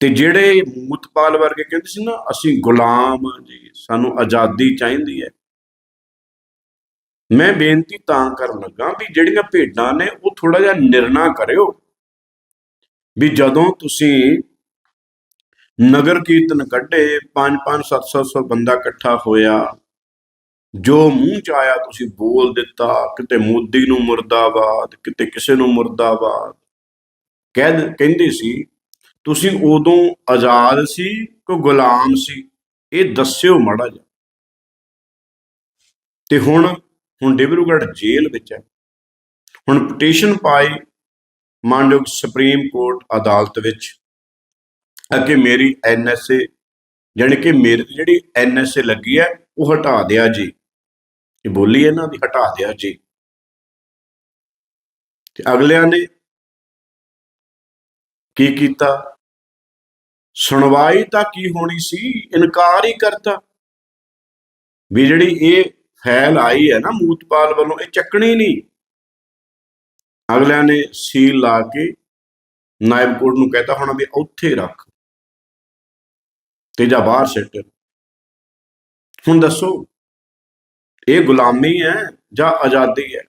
ਤੇ ਜਿਹੜੇ ਮੂਤਪਾਲ ਵਰਗੇ ਕਹਿੰਦੇ ਸੀ ਨਾ, ਅਸੀਂ ਗੁਲਾਮ ਹਾਂ ਜੀ, ਸਾਨੂੰ ਆਜ਼ਾਦੀ ਚਾਹੀਦੀ ਹੈ। ਮੈਂ ਬੇਨਤੀ ਤਾਂ ਕਰਨ ਲੱਗਾ ਵੀ ਜਿਹੜੀਆਂ ਭੇਡਾਂ ਨੇ, ਉਹ ਥੋੜਾ ਜਿਹਾ ਨਿਰਣਾ ਕਰਿਓ। ਵੀ ਜਦੋਂ ਤੁਸੀਂ ਨਗਰ ਕੀਰਤਨ ਕੱਢੇ 5-5 700 ਬੰਦਾ ਇਕੱਠਾ ਹੋਇਆ, ਜੋ ਮੂੰਹ ਚ ਆਇਆ ਤੁਸੀਂ ਬੋਲ ਦਿੱਤਾ, ਕਿਤੇ ਮੋਦੀ ਨੂੰ ਮੁਰਦਾਬਾਦ, ਕਿਤੇ ਕਿਸੇ ਨੂੰ ਮੁਰਦਾਬਾਦ। ਕਹਿ ਕਹਿੰਦੇ ਸੀ ਤੁਸੀਂ ਉਦੋਂ ਆਜ਼ਾਦ ਸੀ ਕਿ ਗੁਲਾਮ ਸੀ? ਇਹ ਦੱਸਿਓ ਮਾੜਾ ਜਿਹਾ। ਤੇ ਹੁਣ ਹੁਣ ਡਿਬਰੂਗੜ੍ਹ ਜੇਲ੍ਹ ਵਿੱਚ ਹੈ। ਹੁਣ ਪਟੀਸ਼ਨ ਪਾਈ ਮਾਨਯੋਗ ਸੁਪਰੀਮ ਕੋਰਟ ਅਦਾਲਤ ਵਿੱਚ। ਅੱਗੇ ਮੇਰੀ ਐਨਐਸਏ ਜਾਣੀ ਕਿ ਮੇਰੀ ਜਿਹੜੀ ਐਨਐਸਏ ਲੱਗੀ ਹੈ, ਉਹ ਹਟਾ ਦਿਆ ਜੀ। ਇਹ ਬੋਲੀ ਇਹਨਾਂ ਦੀ ਹਟਾ ਦਿਆ ਜੀ। ਤੇ ਅਗਲਿਆਂ ਨੇ ਕੀ ਕੀਤਾ? ਸੁਣਵਾਈ ਤਾਂ ਕੀ ਹੋਣੀ ਸੀ? ਇਨਕਾਰ ਹੀ ਕਰਤਾ। ਵੀ ਜਿਹੜੀ ਇਹ ਫੈਲ ਆਈ ਹੈ ਨਾ ਮੂਤਪਾਲ ਵੱਲੋਂ, ਇਹ ਚੱਕਣੀ ਨਹੀਂ। ਅਗਲਿਆਂ ਨੇ ਸੀਲ ਲਾ ਕੇ ਨਾਇਬ ਕੋਰਟ ਨੂੰ ਕਹਿਤਾ ਹੋਣਾ ਵੀ ਉੱਥੇ ਰੱਖ। ਤੇ ਜਾਂ ਬਾਹਰ ਸਿੱਟ। ਹੁਣ ਦੱਸੋ, ਇਹ ਗੁਲਾਮੀ ਹੈ ਜਾਂ ਆਜ਼ਾਦੀ ਹੈ?